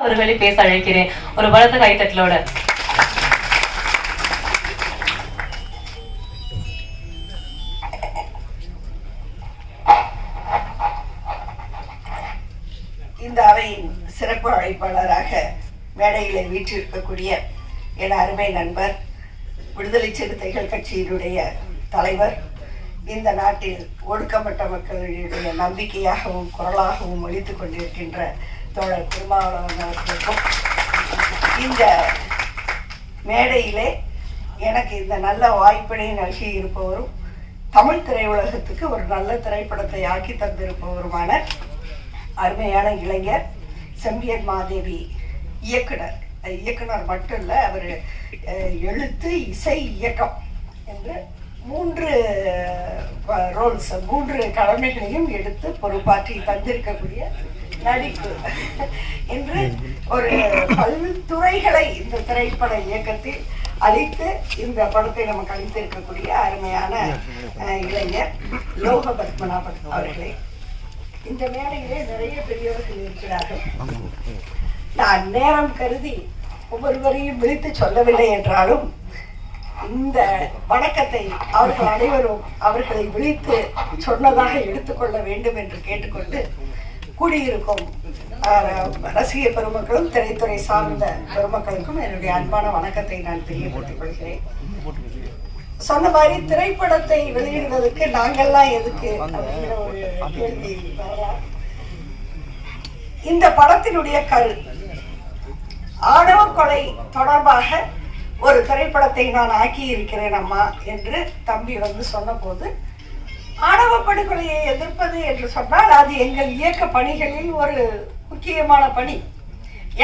அவர்களை பேச அழைக்கிறேன். ஒரு பலத்த கைத்தட்டலோட. இந்த அவையின் சிறப்பு அழைப்பாளராக மேடையிலே வீற்றிருக்கக்கூடிய என் அருமை நண்பர் விடுதலை சிறுத்தைகள் கட்சியினுடைய தலைவர் இந்த நாட்டில் ஒடுக்கப்பட்ட மக்களுடைய நம்பிக்கையாகவும் குரலாகவும் ஒழித்து கொண்டிருக்கின்ற தோழர் திருமாவளவன் அவர்களுக்கும் இந்த மேடையிலே எனக்கு இந்த நல்ல வாய்ப்பினை நல்கி இருப்பவரும் தமிழ் திரையுலகத்துக்கு ஒரு நல்ல திரைப்படத்தை ஆக்கி தந்திருப்பவருமான அருமையான இளைஞர் செம்பியன் மாதேவி இயக்குனர். இயக்குனர் மட்டும் இல்லை அவர் எழுத்து இசை இயக்கம் என்று மூன்று ரோல்ஸ் மூன்று கடமைகளையும் எடுத்து பொறுப்பாற்றி தந்திருக்கக்கூடிய நடிப்பு. என்று ஒரு பல்துறைகளை இந்த திரைப்பட இயக்கத்தில் அளித்து இந்த படத்தை நமக்கு அளித்திருக்கக்கூடிய அருமையான இளைஞர் லோக பத்மநாபன் அவர்களே. இந்த மேடையிலே நிறைய பெரியவர்கள் இருக்கிறார்கள். நான் நேரம் கருதி ஒவ்வொருவரையும் விழித்து சொல்லவில்லை என்றாலும் இந்த வணக்கத்தை அவர்கள் அனைவரும் அவர்களை விழித்து சொன்னதாக எடுத்துக்கொள்ள வேண்டும் என்று கேட்டுக்கொண்டு கூடியிருக்கும். ரசிக பெருமக்களும் திரைத்துறை சார்ந்த பெருமக்களுக்கும் என்னுடைய அன்பான வணக்கத்தை நான் தெரியப்படுத்திக் கொள்கிறேன். சொன்ன மாதிரி திரைப்படத்தை வெளியிடுவதற்கு நாங்கெல்லாம் எதுக்கு அப்படிங்கிற ஒரு கேள்வி வரலாம். இந்த படத்தினுடைய கரு ஆணவ கொலை தொடர்பாக ஒரு திரைப்படத்தை நான் ஆக்கி இருக்கிறேன் அம்மா என்று தம்பி வந்து சொன்னபோது ஆணவ படுகொலையை எதிர்ப்பது என்று சொன்னால் அது எங்கள் இயக்க பணிகளில் ஒரு முக்கியமான பணி.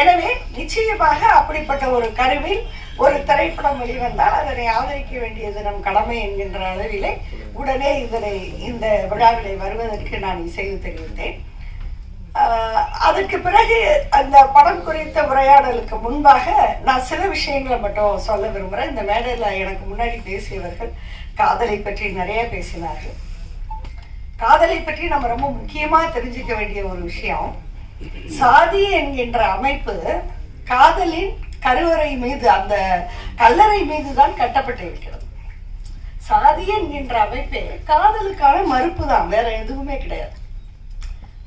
எனவே நிச்சயமாக அப்படிப்பட்ட ஒரு கருவில் ஒரு திரைப்படம் வெளிவந்தால் அதனை ஆதரிக்க வேண்டியது நம் கடமை என்கின்ற அளவிலே உடனே இதனை இந்த விழாவிலே வருவதற்கு நான் இசைவு தெரிவித்தேன். அதற்கு பிறகு அந்த படம் குறித்த உரையாடலுக்கு முன்பாக நான் சில விஷயங்களை மட்டும் சொல்ல விரும்புகிறேன் இந்த மேடையில் எனக்கு முன்னாடி பேசியவர்கள் காதலை பற்றி நிறைய பேசினார்கள். காதலை பற்றி நம்ம ரொம்ப முக்கியமா தெரிஞ்சுக்க வேண்டிய ஒரு விஷயம். சாதி என்கின்ற அமைப்பு காதலின் கருவறை மீது அந்த கல்லறை மீது தான் கட்டப்பட்டிருக்கிறது. சாதி என்கின்ற அமைப்பே காதலுக்கான மறுப்பு தான் வேற எதுவுமே கிடையாது.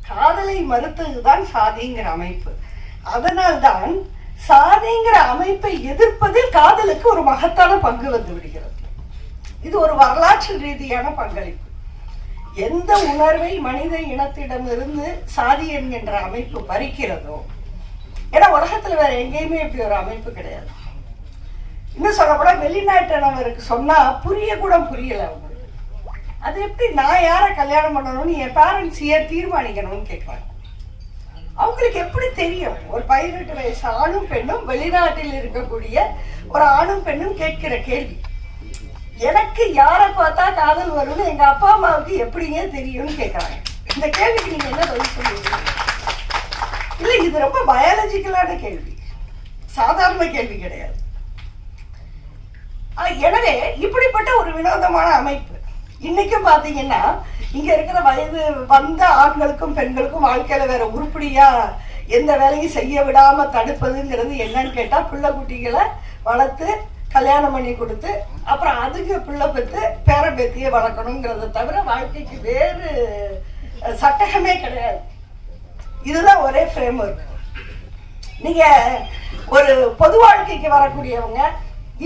காதலை மறுத்ததுதான் சாதிங்கிற அமைப்பு. அதனால்தான் சாதிங்கிற அமைப்பை எதிர்ப்பதில் காதலுக்கு ஒரு மகத்தான பங்கு வந்து விடுகிறது. இது ஒரு வரலாற்று ரீதியான பங்களிப்பு. எந்த உணர்வை மனித இனத்திடமிருந்து சாதி என்கின்ற அமைப்பு பறிக்கிறதோ ஏன்னா உலகத்துல வேற எங்கேயுமே இப்படி ஒரு அமைப்பு கிடையாது. இன்னும் சொல்லப்போனா வெளிநாட்டினவருக்கு சொன்னா புரிய கூட புரியல அவங்களுக்கு. அது எப்படி நான் யாரை கல்யாணம் பண்ணணும்னு என் பேரண்ட்ஸ் ஏன் தீர்மானிக்கணும்னு கேட்குறாங்க அவங்களுக்கு எப்படி தெரியும்? ஒரு பதினெட்டு வயசு ஆணும் பெண்ணும் வெளிநாட்டில் இருக்கக்கூடிய ஒரு ஆணும் பெண்ணும் கேட்கிற கேள்வி. எனக்கு யாரை பார்த்தா காதல் வரும்னு எங்க அப்பா அம்மாவுக்கு எப்படிங்க தெரியும்னு கேட்குறாங்க இந்த கேள்விக்கு நீங்க என்ன பதில் சொல்லுவீங்க? இல்ல இது ரொம்ப பயாலஜிக்கலான கேள்வி. சாதாரண கேள்வி கிடையாது. எனவே இப்படிப்பட்ட ஒரு வினோதமான அமைப்பு. இன்னைக்கும் பாத்தீங்கன்னா இங்க இருக்கிற வயது வந்த ஆண்களுக்கும் பெண்களுக்கும் வாழ்க்கையில வேற உருப்படியா எந்த வேலையும் செய்ய விடாம தடுப்பதுங்கிறது என்னன்னு கேட்டா பிள்ளை குட்டிகளை வளர்த்து கல்யாணம் பண்ணி கொடுத்து அப்புறம் அதுக்கு பிள்ளை பெற்று பேர பேத்தியை வளர்க்கணுங்கிறத தவிர வாழ்க்கைக்கு வேறு சட்டகமே கிடையாது. இதுதான் ஒரே ஃப்ரேம் ஒர்க் நீங்க ஒரு பொது வாழ்க்கைக்கு வரக்கூடியவங்க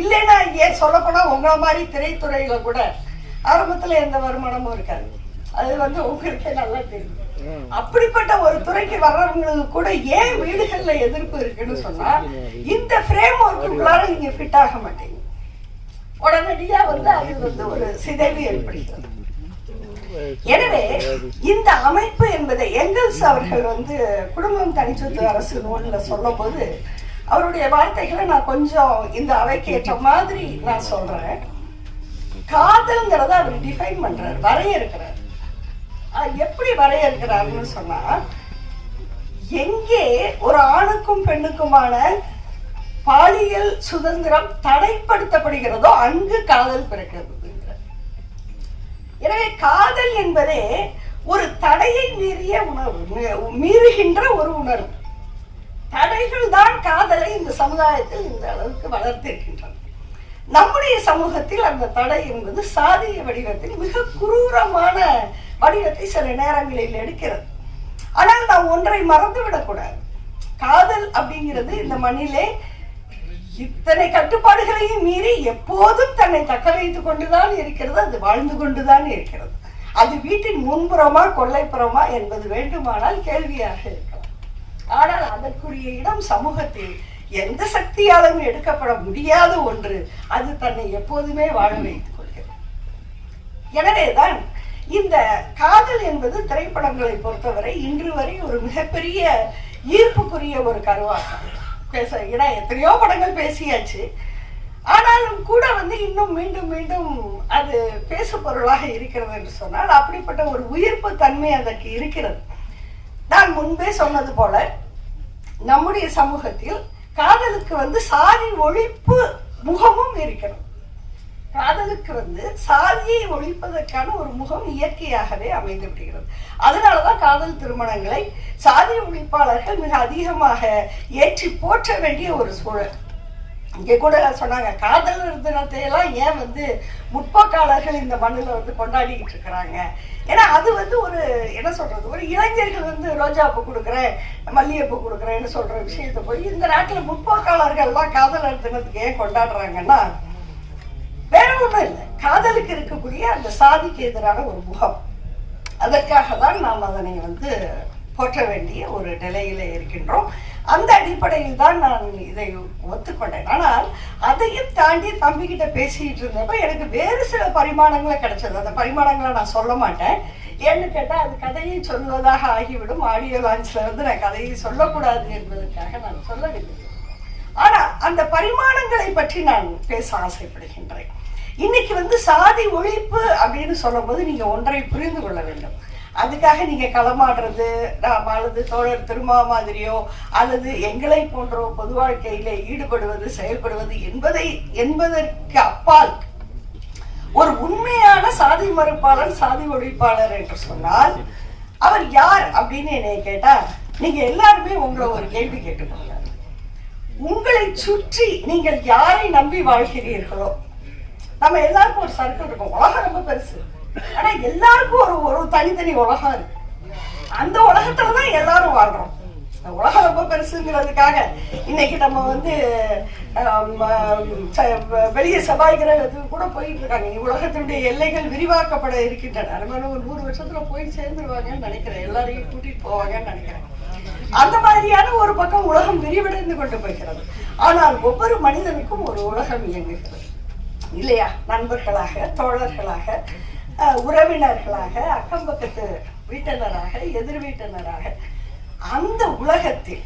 இல்லைன்னா ஏன் சொல்லப்போனா உங்களை மாதிரி திரைத்துறையில கூட ஆரம்பத்தில் எந்த வருமானமும் இருக்காது. அது வந்து உங்களுக்கே நல்லா தெரியும். அப்படிப்பட்ட ஒரு துறைக்கு வர்றவங்களுக்கு கூட ஏன் வீடுகள்ல எதிர்ப்பு இருக்குன்னு சொன்னா இந்த ஃப்ரேம் ஒர்க்குள்ளார நீங்க ஃபிட் ஆக மாட்டீங்க உடனடியா வந்து அது வந்து ஒரு சிதைவு ஏற்படுகிறது எனவே இந்த அமைப்பு என்பதை எங்கல்ஸ் அவர்கள் வந்து குடும்பம் தனிச்சொத்து அரசு நூல்ல சொல்லும்போது அவருடைய வார்த்தைகளை நான் கொஞ்சம் இந்த அவைக்கு ஏற்ற மாதிரி நான் சொல்றேன். காதல்ங்கிறத அவர் டிஃபைன் பண்றார் வரையறுக்கிறார். அது எப்படி வரையறுக்கிறாருன்னு சொன்னா எங்கே ஒரு ஆணுக்கும் பெண்ணுக்குமான பாலியல் சுதந்திரம் தடைப்படுத்தப்படுகிறதோ அங்கு காதல் பிறக்கிறது எனவே காதல் என்பதே ஒரு தடையை மீறிய உணர்வு மீறுகின்ற ஒரு உணர்வு. தடைகள் தான் காதலை இந்த சமுதாயத்தில் இந்த அளவுக்கு வளர்த்திருக்கின்றன. நம்முடைய சமூகத்தில் அந்த தடை என்பது சாதிய வடிவத்தில் மிக குரூரமான வடிவத்தை சில நேரங்களில் எடுக்கிறது. ஆனால் நாம் ஒன்றை மறந்து விடக்கூடாது காதல் அப்படிங்கிறது இந்த மண்ணிலே இத்தனை கட்டுப்பாடுகளையும் மீறி எப்போதும் தன்னை தக்க வைத்துக் கொண்டுதான் இருக்கிறது அது வாழ்ந்து கொண்டுதான் இருக்கிறது. அது வீட்டின் முன்புறமா கொள்ளைப்புறமா என்பது வேண்டுமானால் கேள்வியாக இருக்கலாம். ஆனால் அதற்குரிய இடம் சமூகத்தில் எந்த சக்தியாலும் எடுக்கப்பட முடியாத ஒன்று அது தன்னை எப்போதுமே வாழ வைத்துக் கொள்கிறது. எனவேதான் இந்த காதல் என்பது திரைப்படங்களை பொறுத்தவரை இன்று வரை ஒரு மிகப்பெரிய ஈர்ப்புக்குரிய ஒரு கருவாக்கம். பேச ஏன்னா எத்தனையோ படங்கள் பேசியாச்சு. ஆனாலும் கூட வந்து இன்னும் மீண்டும் மீண்டும் அது பேசு பொருளாக இருக்கிறது என்று சொன்னால் அப்படிப்பட்ட ஒரு உயிர்ப்பு தன்மை அதற்கு இருக்கிறது. நான் முன்பே சொன்னது போல நம்முடைய சமூகத்தில் காதலுக்கு வந்து சாதி ஒழிப்பு முகமும் இருக்கிறது. காதலுக்கு வந்து சாதியை ஒழிப்பதற்கான ஒரு முகம் இயற்கையாகவே அமைந்து விடுகிறது அதனாலதான் காதல் திருமணங்களை சாதி ஒழிப்பாளர்கள் மிக அதிகமாக ஏற்றி போற்ற வேண்டிய ஒரு சூழல். இங்கே கூட சொன்னாங்க காதல் தினத்தையெல்லாம் ஏன் வந்து முற்போக்காளர்கள் இந்த மண்ணில் வந்து கொண்டாடிக்கிட்டு இருக்கிறாங்க? ஏன்னா அது வந்து ஒரு என்ன சொல்றது ஒரு இளைஞர்கள் வந்து ரோஜா பூ கொடுக்குறேன் மல்லிகைப்பூ கொடுக்குறேன்னு சொல்ற விஷயத்தை போய் இந்த நாட்டில் முற்போக்காளர்கள்லாம் காதலர் தினத்துக்கு ஏன் கொண்டாடுறாங்கன்னா வேற ஒண்ணும் இல்லை. காதலுக்கு இருக்கக்கூடிய அந்த சாதிக்கு எதிரான ஒரு முகம். அதற்காக தான் நாம் அதனை வந்து போற்ற வேண்டிய ஒரு நிலையில இருக்கின்றோம். அந்த அடிப்படையில் தான் நான் இதை ஒத்துக்கொண்டேன். ஆனால் அதையும் தாண்டி தம்பிக்கிட்ட பேசிக்கிட்டு இருந்தப்ப எனக்கு வேறு சில பரிமாணங்களை கிடைச்சது. அந்த பரிமாணங்களை நான் சொல்ல மாட்டேன். ஏன்னு கேட்டால் அது கதையை சொல்வதாக ஆகிவிடும். ஆடியோ லான்ச்ல வந்து நான் கதையை சொல்லக்கூடாது என்பதற்காக நான் சொல்லவில்லை. ஆனால் அந்த பரிமாணங்களை பற்றி நான் பேச ஆசைப்படுகின்றேன். இன்னைக்கு வந்து சாதி ஒழிப்பு அப்படின்னு சொல்லும்போது நீங்க ஒன்றை புரிந்து கொள்ள வேண்டும். அதுக்காக நீங்க களமாடுறது நாம் அல்லது தோழர் திருமா மாதிரியோ அல்லது எங்களை போன்றோ பொது வாழ்க்கையில ஈடுபடுவது செயல்படுவது என்பதை என்பதற்கு அப்பால் ஒரு உண்மையான சாதி மறுப்பாளர் சாதி ஒழிப்பாளர் என்று சொன்னால் அவர் யார் அப்படின்னு என்னை கேட்டா நீங்க எல்லாருமே உங்களை ஒரு கேள்வி கேட்டுக்கோங்க. உங்களை சுற்றி நீங்கள் யாரை நம்பி வாழ்கிறீர்களோ நம்ம எல்லாருக்கும் ஒரு சர்க்கிள் இருக்கும். உலகம் ரொம்ப பெருசு. ஆனா எல்லாருக்கும் ஒரு ஒரு தனித்தனி உலகம் இருக்கு. அந்த உலகத்துலதான் எல்லாரும் வாழ்றோம். இந்த உலகம் ரொம்ப பெருசுங்கிறதுக்காக இன்னைக்கு நம்ம வந்து வெளியே ஆம், கிரகத்துக்கு கூட போயிட்டு இருக்காங்க. உலகத்தினுடைய எல்லைகள் விரிவாக்கப்பட இருக்கின்றன. அது ஒரு நூறு வருஷத்துல போய் சேர்ந்துருவாங்கன்னு நினைக்கிறேன். எல்லாரையும் கூட்டிட்டு போவாங்கன்னு நினைக்கிறேன். அந்த மாதிரியான ஒரு பக்கம் உலகம் விரிவடைந்து கொண்டு போய்கிறது ஆனால் ஒவ்வொரு மனிதனுக்கும் ஒரு உலகம் இயங்குகிறது. இல்லையா? நண்பர்களாக தோழர்களாக உறவினர்களாக அக்கம் பக்கத்து வீட்டினராக எதிர் வீட்டினராக அந்த உலகத்தில்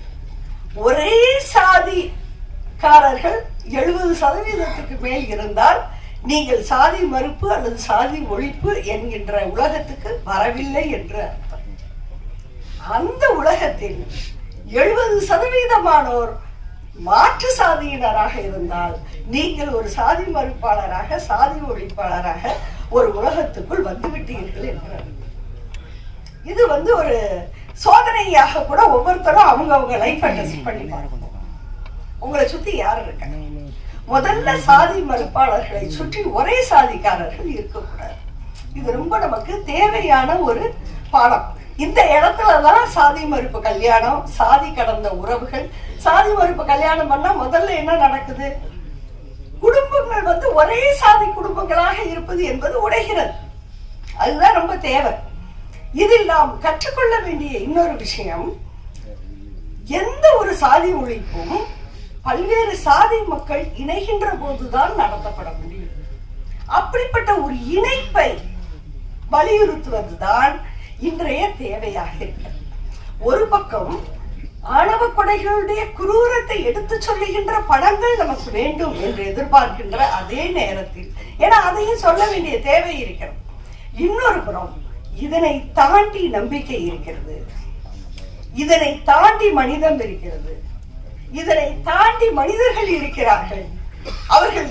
ஒரே சாதிக்காரர்கள் எழுபது சதவீதத்துக்கு மேல் இருந்தால் நீங்கள் சாதி மறுப்பு அல்லது சாதி ஒழிப்பு என்கின்ற உலகத்துக்கு வரவில்லை என்று அர்த்தம். அந்த உலகத்தில் எழுபது சதவீதமானோர் மாற்று சாதியினராக இருந்தால் நீங்கள் ஒரு சாதி மறுப்பாளராக சாதி ஒழிப்பாளராக ஒரு உலகத்துக்குள் வந்துவிட்டீர்கள் என்கிறார். இது வந்து ஒரு சோதனையாக கூட ஒவ்வொருத்தரும் அவங்க அவங்க லைஃப் அட்ஜஸ்ட் பண்ணி உங்களை சுத்தி யார் இருக்காங்க முதல்ல சாதி மறுப்பாளர்களை சுற்றி ஒரே சாதிக்காரர்கள் இருக்கக்கூடாது. இது ரொம்ப நமக்கு தேவையான ஒரு பாடம். இந்த இடத்துலதான் சாதி மறுப்பு கல்யாணம் சாதி கடந்த உறவுகள் சாதி மறுப்பு கல்யாணம் பண்ணா முதல்ல என்ன நடக்குது? குடும்பங்கள் வந்து ஒரே சாதி குடும்பங்களாக இருப்பது என்பது உடைகிறது. அதுதான் ரொம்ப தேவை. இதில் நாம் கற்றுக்கொள்ள வேண்டிய இன்னொரு விஷயம் எந்த ஒரு சாதி ஒழிப்பும் பல்வேறு சாதி மக்கள் இணைகின்ற போதுதான் நடத்தப்பட முடியும். அப்படிப்பட்ட ஒரு இணைப்பை வலியுறுத்துவதுதான் இன்றைய தேவையாக இருக்கிறது. ஒரு பக்கம் ஆணவ கொடைகளுடைய குரூரத்தை எடுத்து சொல்லுகின்ற படங்கள் நமக்கு வேண்டும் என்று எதிர்பார்க்கின்ற அதே நேரத்தில். ஏன்னா அதையும் சொல்ல வேண்டிய தேவை இருக்கிறது. இன்னொரு புறம் இதனை தாண்டி நம்பிக்கை இருக்கிறது. இதனை தாண்டி மனிதம் இருக்கிறது. இதனை தாண்டி மனிதர்கள் இருக்கிறார்கள். அவர்கள்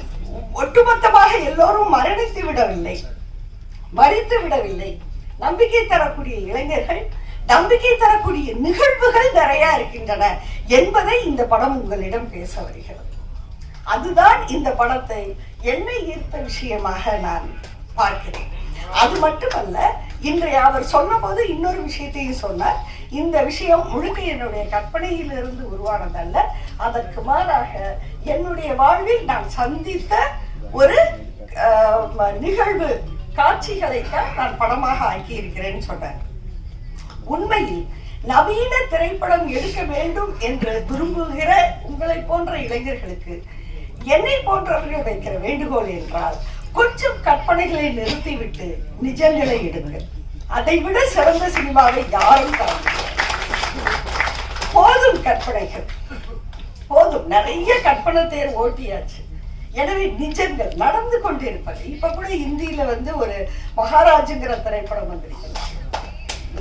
ஒட்டுமொத்தமாக எல்லோரும் மரணித்து விடவில்லை. மறித்து விடவில்லை. நம்பிக்கை தரக்கூடிய இளைஞர்கள் நம்பிக்கை தரக்கூடிய நிகழ்வுகள் நிறைய இருக்கின்றன என்பதை இந்த படம் உங்களிடம் பேச வருகிறது. அதுதான் இந்த படத்தை என்னை ஈர்த்த விஷயமாக நான் பார்க்கிறேன். அது மட்டுமல்ல இன்றைய அவர் சொன்னபோது இன்னொரு விஷயத்தையும் சொன்னார். இந்த விஷயம் முழுக்க என்னுடைய கற்பனையிலிருந்து உருவானதல்ல. அதற்கு மாறாக என்னுடைய வாழ்வில் நான் சந்தித்த ஒரு நிகழ்வு காட்சிகளைத்தான் நான் படமாக ஆக்கியிருக்கிறேன்னு சொன்னார். உண்மையில் நவீன திரைப்படம் எடுக்க வேண்டும் என்று விரும்புகிற உங்களை போன்ற இளைஞர்களுக்கு என்னை போன்றவர்கள் வைக்கிற வேண்டுகோள் என்றால் கொஞ்சம் கற்பனைகளை நிறுத்திவிட்டு நிஜங்களை எடுங்கள். அதை விட சிறந்த சினிமாவை யாரும் தர போதும் கற்பனைகள். போதும். நிறைய கற்பனை தேர் ஓட்டியாச்சு. எனவே நிஜங்கள் நடந்து கொண்டிருப்பது இப்ப கூட இந்தியில வந்து ஒரு மகாராஜுங்கிற திரைப்படம் வந்திருக்கிறது.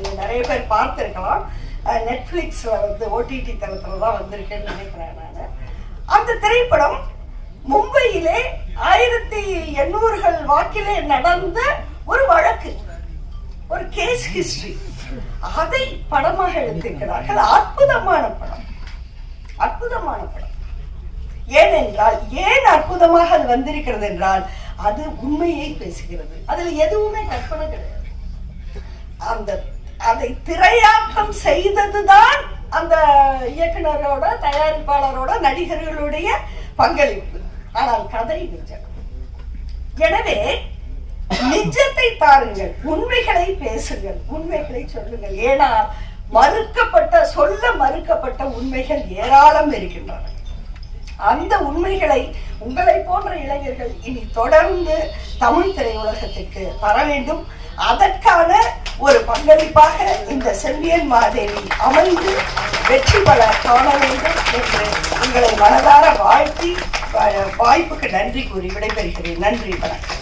நீங்கள் நிறைய பேர் பார்த்திருக்கலாம். நெட்ஃப்ளிக்ஸில் வந்து ஓடிடி தளத்தில் தான் வந்திருக்கேன்னு நினைக்கிறேன் நான். அந்த திரைப்படம் மும்பையிலே ஆயிரத்தி எண்ணூறுகள் வாக்கிலே நடந்த ஒரு வழக்கு. ஒரு கேஸ் ஹிஸ்டரி அதை படமாக எடுத்திருக்கிறார்கள். அற்புதமான படம். அற்புதமான படம். ஏனென்றால் ஏன் அற்புதமாக அது வந்திருக்கிறது என்றால் அது உண்மையை பேசுகிறது. அதில் எதுவுமே கற்பனை கிடையாது. அந்த அதை திரையாக்கம் செய்ததுதான் அந்த இயக்குனரோட தயாரிப்பாளரோட நடிகர்களுடைய பங்களிப்பு. ஆனால் கதை நிஜம். எனவே நிஜத்தை பாருங்கள் உண்மைகளை பேசுங்கள் உண்மைகளை சொல்லுங்கள். ஏன்னா மறுக்கப்பட்ட சொல்ல மறுக்கப்பட்ட உண்மைகள் ஏராளம் இருக்கின்றன. அந்த உண்மைகளை உங்களை போன்ற இளைஞர்கள் இனி தொடர்ந்து தமிழ் திரையுலகத்திற்கு வர வேண்டும். அதற்கான ஒரு பங்களிப்பாக இந்த செம்பியன் மாதேவி அமைந்து வெற்றி பல காண வேண்டும் என்று உங்களை மனதார வாழ்த்தி வாய்ப்புக்கு நன்றி கூறி விடைபெறுகிறேன். நன்றி வணக்கம்.